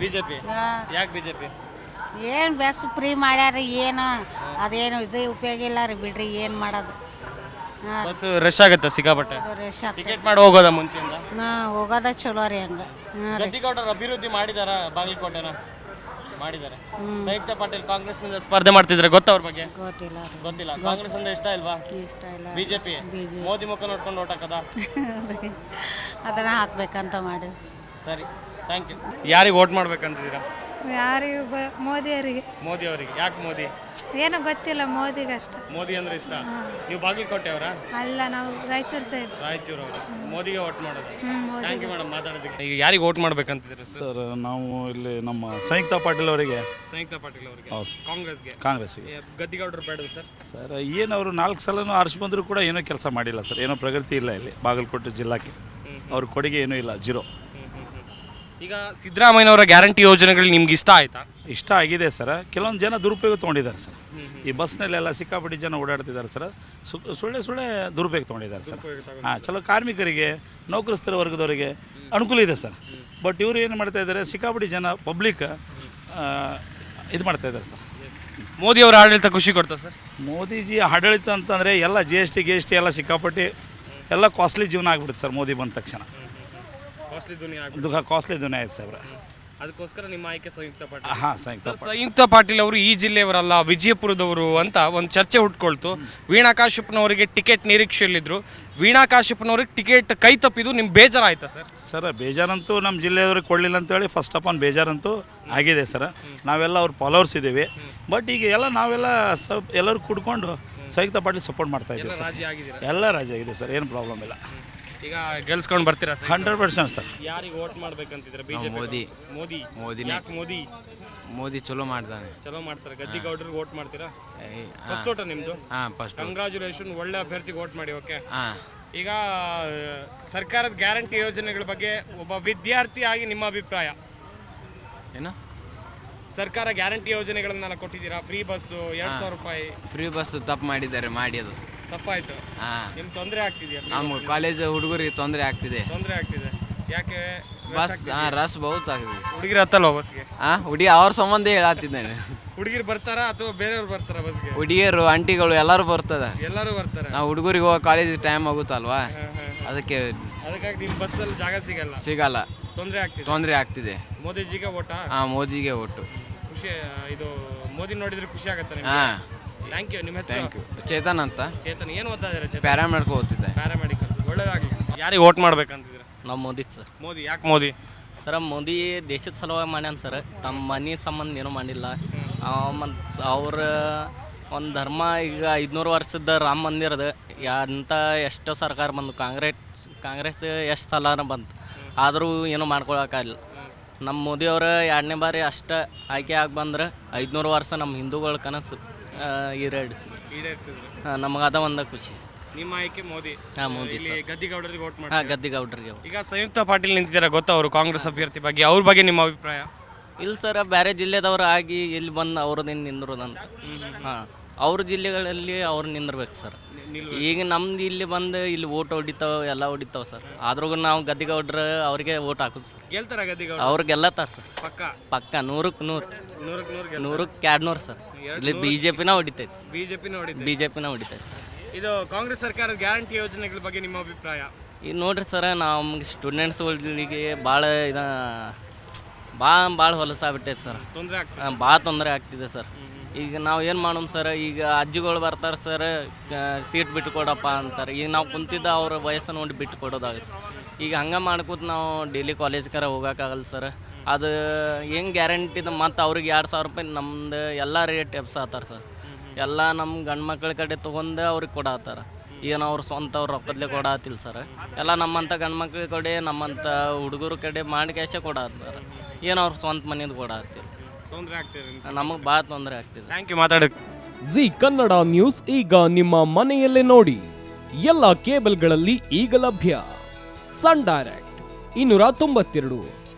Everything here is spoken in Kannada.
ಬಿಜೆಪಿ? ಯಾಕೆ ಬಿಜೆಪಿ? ಏನು ಬಸ್ ಫ್ರೀ ಮಾಡ್ಯಾರ ಏನು? ಅದೇನು ಇದು ಉಪಯೋಗ ಇಲ್ಲ ರೀ ಬಿಡ್ರಿ ಏನು ಮಾಡೋದು? ಬಸ್ ರಶ್ ಆಗುತ್ತೆ ಸಿಕ್ಕಾಪಟ್ಟೆ. ರಶ್ ಟಿಕೆಟ್ ಮಾಡಿ ಹೋಗೋದ ಮುಂಚೆಯಿಂದ? ಹಾಂ ಹೋಗೋದ ಚಲೋ ರೀ ಹಂಗೆ. ಗದ್ದಿಗೌಡರು ಅಭಿವೃದ್ಧಿ ಮಾಡಿದಾರ ಬಾಗಲಕೋಟೆನ? ಮಾಡಿದ್ದಾರೆ ಸಂಯುಕ್ತ ಪಾಟೀಲ್ ಕಾಂಗ್ರೆಸ್ನಿಂದ ಸ್ಪರ್ಧೆ ಮಾಡ್ತಿದ್ರೆ ಗೊತ್ತಾ ಅವ್ರ ಬಗ್ಗೆ? ಗೊತ್ತಿಲ್ಲ ಗೊತ್ತಿಲ್ಲ. ಕಾಂಗ್ರೆಸ್ ಅಂದ್ರೆ ಇಷ್ಟ ಇಲ್ವಾ? ಇಷ್ಟ ಇಲ್ಲ ಬಿಜೆಪಿ. ಮೋದಿ ಮುಖ ನೋಡ್ಕೊಂಡು ಓಟ್ ಹಾಕದ? ಅದನ್ನ ಹಾಕ್ಬೇಕಂತ ಮಾಡಿ ಸರಿ. ಥ್ಯಾಂಕ್ ಯು ಯಾರಿಗೆ ಓಟ್ ಮಾಡ್ಬೇಕಂತಿದ್ದೀರಾ? ಯಾರಿಗೂ ಬ ಮೋದಿಯವರಿಗೆ ಮೋದಿ ಅವರಿಗೆ. ಯಾಕೆ ಮೋದಿ? ಏನೋ ಗೊತ್ತಿಲ್ಲ ಮೋದಿಗಷ್ಟ. ಮೋದಿ ಅಂದ್ರೆ ಇಷ್ಟ? ನೀವು ಬಾಗಲಕೋಟೆ ಅವರಾ? ಅಲ್ಲ ನಾವು ರಾಯಚೂರು ಸೈಡ್ ರಾಯಚೂರು ಅವರು? ಮೋದಿಗೆ ಓಟ್ ಮಾಡೋದು. ಮೋದಿ ಥ್ಯಾಂಕ್ ಯು ಮೇಡಮ್ ಮಾತಾಡೋದಕ್ಕೆ. ಈಗ ಯಾರಿಗೆ ಓಟ್ ಮಾಡ್ಬೇಕಂತಿದ್ದೀರಾ ಸರ್ ಸರ್ ನಾವು ಇಲ್ಲಿ ನಮ್ಮ ಸಂಯುಕ್ತ ಪಾಟೀಲ್ ಅವರಿಗೆ. ಸಂಯುಕ್ತ ಪಾಟೀಲ್ ಅವರಿಗೆ. ಹೌದು. ಕಾಂಗ್ರೆಸ್ಗೆ. ಕಾಂಗ್ರೆಸ್ಸಿಗೆ ಏ, ಗದ್ದಿಗೌಡರು ಬೇಡ ಸರ್ ಸರ್ ಏನು ಅವರು ನಾಲ್ಕು ಸಲನೂ ಆರಿಸಿ ಬಂದರೂ ಕೂಡ ಏನೂ ಕೆಲಸ ಮಾಡಿಲ್ಲ ಸರ್ ಏನೋ ಪ್ರಗತಿ ಇಲ್ಲ ಇಲ್ಲಿ ಬಾಗಲಕೋಟೆ ಜಿಲ್ಲಾಕ್ಕೆ. ಅವ್ರ ಕೊಡುಗೆ ಏನೂ ಇಲ್ಲ ಜೀರೋ ಈಗ ಸಿದ್ದರಾಮಯ್ಯನವರ ಗ್ಯಾರಂಟಿ ಯೋಜನೆಗಳು ನಿಮ್ಗೆ ಇಷ್ಟ ಆಯ್ತಾ? ಇಷ್ಟ ಆಗಿದೆ ಸರ್. ಕೆಲವೊಂದು ಜನ ದುರುಪಯೋಗ ತೊಗೊಂಡಿದ್ದಾರೆ ಸರ್. ಈ ಬಸ್ನಲ್ಲೆಲ್ಲ ಸಿಕ್ಕಾಪಟ್ಟಿ ಜನ ಓಡಾಡ್ತಿದ್ದಾರೆ ಸರ್. ಸು ಸುಳ್ಳೆ ಸುಳ್ಳೆ ದುರುಪಯೋಗ ತೊಗೊಂಡಿದ್ದಾರೆ ಸರ್. ಹಾಂ ಚಲೋ ಕಾರ್ಮಿಕರಿಗೆ ನೌಕರಸ್ಥರ ವರ್ಗದವರಿಗೆ ಅನುಕೂಲ ಇದೆ ಸರ್. ಬಟ್ ಇವರು ಏನು ಮಾಡ್ತಾ ಇದ್ದಾರೆ ಸಿಕ್ಕಾಪಟ್ಟಿ ಜನ ಪಬ್ಲಿಕ್ ಇದು ಮಾಡ್ತಾ ಇದ್ದಾರೆ ಸರ್. ಮೋದಿ ಅವರ ಆಡಳಿತ ಖುಷಿ ಕೊಡ್ತಾರೆ ಸರ್? ಮೋದಿಜಿ ಆಡಳಿತ ಅಂತಂದರೆ ಎಲ್ಲ ಜಿ ಎಸ್ ಟಿ ಗಿ ಎಸ್ ಟಿ ಎಲ್ಲ ಸಿಕ್ಕಾಪಟ್ಟಿ ಎಲ್ಲ ಕಾಸ್ಟ್ಲಿ ಜೀವನ ಆಗ್ಬಿಡುತ್ತೆ ಸರ್ ಮೋದಿ ಬಂದ ತಕ್ಷಣ. ಕಾಸ್ಟ್ಲಿ ದುನಿಯಾ ಇದು ಕಾಸ್ಟ್ಲಿ ದುನಿಯಾ ಆಯ್ತು ಸರ್ ಅದಕ್ಕೋಸ್ಕರ ನಿಮ್ಮ ಆಯ್ಕೆ ಸಂಯುಕ್ತ ಪಾಟೀಲ್. ಹಾಂ ಸಂಯುಕ್ತ ಸರ್, ಸಂಯುಕ್ತ ಪಾಟೀಲ್ ಅವರು ಈ ಜಿಲ್ಲೆಯವರಲ್ಲ ವಿಜಯಪುರದವರು ಅಂತ ಒಂದು ಚರ್ಚೆ ಹುಟ್ಕೊಳ್ತು. ವೀಣಾ ಕಾಶ್ಯಪ್ನವರಿಗೆ ಟಿಕೆಟ್ ನಿರೀಕ್ಷೆಯಲ್ಲಿದ್ದರು ವೀಣಾ ಕಾಶ್ಯಪ್ನವ್ರಿಗೆ ಟಿಕೆಟ್ ಕೈ ತಪ್ಪಿದ್ದು ನಿಮ್ಗೆ ಬೇಜಾರಾಯ್ತಾ ಸರ್? ಸರ್ ಬೇಜಾರಂತೂ ನಮ್ಮ ಜಿಲ್ಲೆಯವ್ರಿಗೆ ಕೊಡಲಿಲ್ಲ ಅಂತೇಳಿ ಫಸ್ಟ್ ಆಫ್ ಆನ್ ಬೇಜಾರಂತೂ ಆಗಿದೆ ಸರ್. ನಾವೆಲ್ಲ ಅವ್ರ ಫಾಲೋವರ್ಸ್ ಇದ್ದೀವಿ. ಬಟ್ ಈಗ ಎಲ್ಲ ನಾವೆಲ್ಲ ಸಬ್ ಎಲ್ಲರೂ ಕುಡ್ಕೊಂಡು ಸಂಯುಕ್ತ ಪಾಟೀಲ್ ಸಪೋರ್ಟ್ ಮಾಡ್ತಾ ಇದ್ದೀವಿ ಸರ್. ರಾಜಿ ಆಗಿದ್ದೀರಾ? ಎಲ್ಲ ರಾಜಿ ಆಗಿದೆ ಸರ್ ಏನು ಪ್ರಾಬ್ಲಮ್ ಇಲ್ಲ. ಈಗ ಗೆಲ್ಸ್ಕೊಂಡು ಬರ್ತೀರಾ ಸರ್ ಹಂಡ್ರೆಡ್ ಪರ್ಸೆಂಟ್ ಸರ್. ಯಾರಿಗೆ ವೋಟ್ ಮಾಡ್ಬೇಕಂತಿದ್ರೆ ಬಿಜೆಪಿ ಮೋದಿ. ಮೋದಿ. ಮೋದಿನೇ. ಯಾಕೆ ಮೋದಿ? ಮೋದಿ ಚಲೋ ಮಾಡ್ತಾನೆ. ಚಲೋ ಮಾಡ್ತಾರೆ. ಗದ್ದಿಗೌಡರಿಗೆ ವೋಟ್ ಮಾಡ್ತೀರಾ? ಏಯ್, ಫಸ್ಟ್ ಓಟ ನಿಮ್ದು? ಹಾಂ ಫಸ್ಟ್ ಕಂಗ್ರಾಚುಲೇಷನ್ ಒಳ್ಳೆ ಅಭ್ಯರ್ಥಿಗೆ ವೋಟ್ ಮಾಡಿ ಓಕೆ ಹಾಂ. ಈಗ ಆ, ಸರ್ಕಾರದ ಗ್ಯಾರಂಟಿ ಯೋಜನೆಗಳ ಬಗ್ಗೆ ಒಬ್ಬ ವಿದ್ಯಾರ್ಥಿ ಆಗಿ ನಿಮ್ಮ ಅಭಿಪ್ರಾಯ? ಏನು? ಸರ್ಕಾರ ಗ್ಯಾರಂಟಿ ಯೋಜನೆಗಳನ್ನೆಲ್ಲ ಕೊಟ್ಟಿದ್ದೀರಾ? ಫ್ರೀ ಬಸ್ಸು ಎರಡು ಸಾವಿರ ರೂಪಾಯಿ. ಫ್ರೀ ಬಸ್ ತಪ್ಪು ಮಾಡಿದ್ದಾರೆ ಮಾಡಿ ಅದು. ತಪ್ಪಾಯ್ತು. ಹಾಂ. ನಿಮ್ ತೊಂದರೆ ಆಗ್ತಿದೆಯಾ ನಮ್ಮ ಕಾಲೇಜ್ ಹುಡುಗರಿಗೆ ತೊಂದರೆ ಆಗ್ತಿದೆ. ತೊಂದರೆ ಆಗ್ತಿದೆ. ಯಾಕೆ ಬಸ್ ಹಾಂ ರಸ್ ಬಹುತ್ ಆಗಿದೆ ಹುಡುಗಿರ ಹತ್ತಲ್ವಾ ಬಸ್ಗೆ? ಹಾಂ ಹುಡಿ ಅವ್ರ ಸಂಬಂಧ ಹೇಳತ್ತಿದ್ದೇನೆ ಹುಡುಗಿರು ಬರ್ತಾರಾ ಅಥವಾ ಬೇರೆಯವ್ರು ಬರ್ತಾರಾ ಬಸ್ಗೆ? ಹುಡುಗಿಯರು ಆಂಟಿಗಳು ಎಲ್ಲರೂ ಬರ್ತದ. ಎಲ್ಲರೂ ಬರ್ತಾರೆ. ನಾವು ಹುಡುಗರಿಗೆ ಹೋಗೋ ಕಾಲೇಜ್ ಟೈಮ್ ಆಗುತ್ತಲ್ವಾ? ಅದಕ್ಕೆ ಅದಕ್ಕಾಗಿ ನಿಮ್ ಬಸ್ಸಲ್ಲಿ ಜಾಗ ಸಿಗಲ್ಲ. ಸಿಗಲ್ಲ. ತೊಂದರೆ ಆಗ್ತಿದೆ. ತೊಂದರೆ ಆಗ್ತಿದೆ. ಮೋದಿಜಿಗೆ ಓಟ? ಹಾಂ ಮೋದಿಗೆ ಒಟ್ಟು ಖುಷಿ ಇದು ಮೋದಿ ನೋಡಿದ್ರೆ ಖುಷಿ ಆಗತ್ತೆ ನಿಮ್ಗೆ? ಹಾಂ. ಥ್ಯಾಂಕ್ ಯು ನಿಮ್ಮ ಹೆಸರು? ಥ್ಯಾಂಕ್ ಯು ಚೇತನ್ ಅಂತ. ಚೇತನ್ ಏನು ಓದ್ತಾ ಇದ್ದಾರೆ ಚೇತನ್? ಪ್ಯಾರಾಮೆಡಿಕಲ್ ಓದ್ತಿದ್ದೆ. ಪ್ಯಾರಾಮೆಡಿಕಲ್ ಒಳ್ಳೇದಾಗಲಿ. ಯಾರಿಗೆ ಓಟ್ ಮಾಡ್ಬೇಕಂತಿದ್ದೀರಾ? ನಾವು ಮೋದಿ ಸರ್. ಮೋದಿ ಯಾಕೆ ಮೋದಿ? ಸರ ಮೋದಿ ದೇಶದ ಸಲುವಾಗಿ ಮಾಡ್ಯಾನ ಸರ್. ತಮ್ಮ ಮನೆ ಸಂಬಂಧ ಏನೂ ಮಾಡಿಲ್ಲ. ಮತ್ತು ಅವ್ರ ಒಂದು ಧರ್ಮ ಈಗ ಐದುನೂರು ವರ್ಷದ ರಾಮ ಮಂದಿರದ ಅಂತ ಎಷ್ಟೋ ಸರ್ಕಾರ ಬಂದು ಕಾಂಗ್ರೆಸ್ ಕಾಂಗ್ರೆಸ್ ಎಷ್ಟು ಸಲನ ಬಂತು ಆದರೂ ಏನೂ ಮಾಡ್ಕೊಳಕ್ಕಾಗಿಲ್ಲ ನಮ್ಮ ಮೋದಿಯವರು ಎರಡನೇ ಬಾರಿ ಅಷ್ಟು ಆಯ್ಕೆ ಆಗಿ ಬಂದ್ರೆ ಐದುನೂರು ವರ್ಷ ನಮ್ಮ ಹಿಂದೂಗಳ ಕನಸು. ಈಡೇರಿಸಿ ಈಡೇರಿಸಿದ್ರು. ಅದ ಒಂದು ಖುಷಿ. ನಿಮ್ಮ ಆಯ್ಕೆ ಮೋದಿ. ಹಾಂ ಮೋದಿ ಇಲ್ಲಿ ಗದ್ದಿಗೌಡರಿಗೆ ಓಟ್ ಮಾಡಿ ಹಾಂ ಗದ್ದಿಗೌಡ್ರಿಗೆ ಈಗ ಸಂಯುಕ್ತ ಪಾಟೀಲ್ ನಿಂತಿದ್ದಾರೆ ಗೊತ್ತಾ ಅವರು ಕಾಂಗ್ರೆಸ್ ಅಭ್ಯರ್ಥಿ ಬಗ್ಗೆ? ಅವ್ರ ಬಗ್ಗೆ ನಿಮ್ಮ ಅಭಿಪ್ರಾಯ? ಇಲ್ಲ ಸರ್ ಬೇರೆ ಜಿಲ್ಲೆದವ್ರು ಆಗಿ ಇಲ್ಲಿ ಬಂದು ನಿಂದರು ನಿಂದ್ರೋದಂತ. ಹಾಂ ಅವ್ರ ಜಿಲ್ಲೆಗಳಲ್ಲಿ ಅವ್ರು ನಿಂದಿರ್ಬೇಕು ಸರ್. ಈಗ ನಮ್ದು ಇಲ್ಲಿ ಬಂದು ಇಲ್ಲಿ ಓಟ್ ಹೊಡಿತಾವ ಎಲ್ಲ ಹೊಡಿತಾವ ಸರ್. ಆದ್ರೂ ನಾವು ಗದ್ದಿಗೌಡ್ರ ಅವ್ರಿಗೆ ಓಟ್ ಹಾಕೋದು ಸರ್. ಗೆಲ್ತಾರ ಗದ್ದಿಗೌಡ ಅವ್ರು ಗೆಲ್ಲತ್ತಾರ ಸರ್. ಪಕ್ಕ? ಪಕ್ಕ ನೂರಕ್ಕೆ ನೂರು. ನೂರಕ್ಕೆ ನೂರು ಗೆಲ್ ನೂರಕ್ಕೆ ಎರಡು ನೂರು ಸರ್. ಇಲ್ಲಿ ಬಿ ಜೆ ಪಿನ ಹೊಡಿತೈತಿ. ಬಿಜೆಪಿ ನೋಡಿದ್ದೆ ಬಿ ಜೆ ಪಿನ ಹೊಡಿತೈತಿ ಸರ್. ಇದು ಕಾಂಗ್ರೆಸ್ ಸರ್ಕಾರದ ಗ್ಯಾರಂಟಿ ಯೋಜನೆಗಳ ಬಗ್ಗೆ ನಿಮ್ಮ ಅಭಿಪ್ರಾಯ? ಈಗ ನೋಡ್ರಿ ಸರ ನಮ್ಗೆ ಸ್ಟೂಡೆಂಟ್ಸ್ಗಳಿಗೆ ಭಾಳ ಇದ ಭಾಳ ಭಾಳ ಹೊಲಸಾಗ್ಬಿಟ್ಟೈತೆ ಸರ್. ತೊಂದರೆ ಆಗ್ತದೆ. ಭಾಳ ತೊಂದರೆ ಆಗ್ತಿದೆ ಸರ್. ಈಗ ನಾವು ಏನು ಮಾಡೋಣ ಸರ್ ಈಗ ಅಜ್ಜಿಗಳು ಬರ್ತಾರೆ ಸರ್ ಸೀಟ್ ಬಿಟ್ಟು ಕೊಡಪ್ಪ ಅಂತಾರೆ. ಈಗ ನಾವು ಕುಂತಿದ್ದ ಅವ್ರ ವಯಸ್ಸು ನೋಡಿ ಬಿಟ್ಟು ಕೊಡೋದಾಗುತ್ತೆ ಈಗ ಹಂಗೆ ಮಾಡ್ಕೋತ ನಾವು ಡೈಲಿ ಕಾಲೇಜ್ಗಾರ ಹೋಗೋಕ್ಕಾಗಲ್ಲ ಸರ್. ಅದು ಹೆಂಗೆ ಗ್ಯಾರಂಟಿದ ಮತ್ತು ಅವ್ರಿಗೆ ಎರಡು ಸಾವಿರ ರೂಪಾಯಿ ನಮ್ದು ಎಲ್ಲ ರೇಟ್ ಎಬ್ಸಾತಾರೆ ಸರ್. ಎಲ್ಲ ನಮ್ಮ ಗಂಡು ಮಕ್ಳ ಕಡೆ ತೊಗೊಂಡು ಅವ್ರಿಗೆ ಕೊಡತ್ತಾರ ಏನು ಅವ್ರ ಸ್ವಂತ ಅವ್ರ ರೊಕ್ಕದಲ್ಲೇ ಕೊಡತ್ತಿಲ್ಲ ಸರ್. ಎಲ್ಲ ನಮ್ಮಂಥ ಗಂಡು ಮಕ್ಳ ಕಡೆ ನಮ್ಮಂಥ ಹುಡುಗರು ಕಡೆ ಮಾಡಿ ಕ್ಯಾಶೇ ಕೊಡತ್ತಾರ ಏನು ಅವ್ರ ಸ್ವಂತ ಮನೇದು ಕೊಡತ್ತಿಲ್ಲ ತೊಂದರೆ ಆಗ್ತಿದೆ ನಮಗೆ ಭಾಳ ತೊಂದರೆ ಆಗ್ತಿದೆ. ಥ್ಯಾಂಕ್ ಯು ಮಾತಾಡಕ್ಕೆ ಜಿ ಕನ್ನಡ ನ್ಯೂಸ್ ಈಗ ನಿಮ್ಮ ಮನೆಯಲ್ಲೇ ನೋಡಿ. ಎಲ್ಲ ಕೇಬಲ್ಗಳಲ್ಲಿ ಈಗ ಲಭ್ಯ. ಸನ್ ಡೈರೆಕ್ಟ್ ಇನ್ನೂರ ತೊಂಬತ್ತೆರಡು.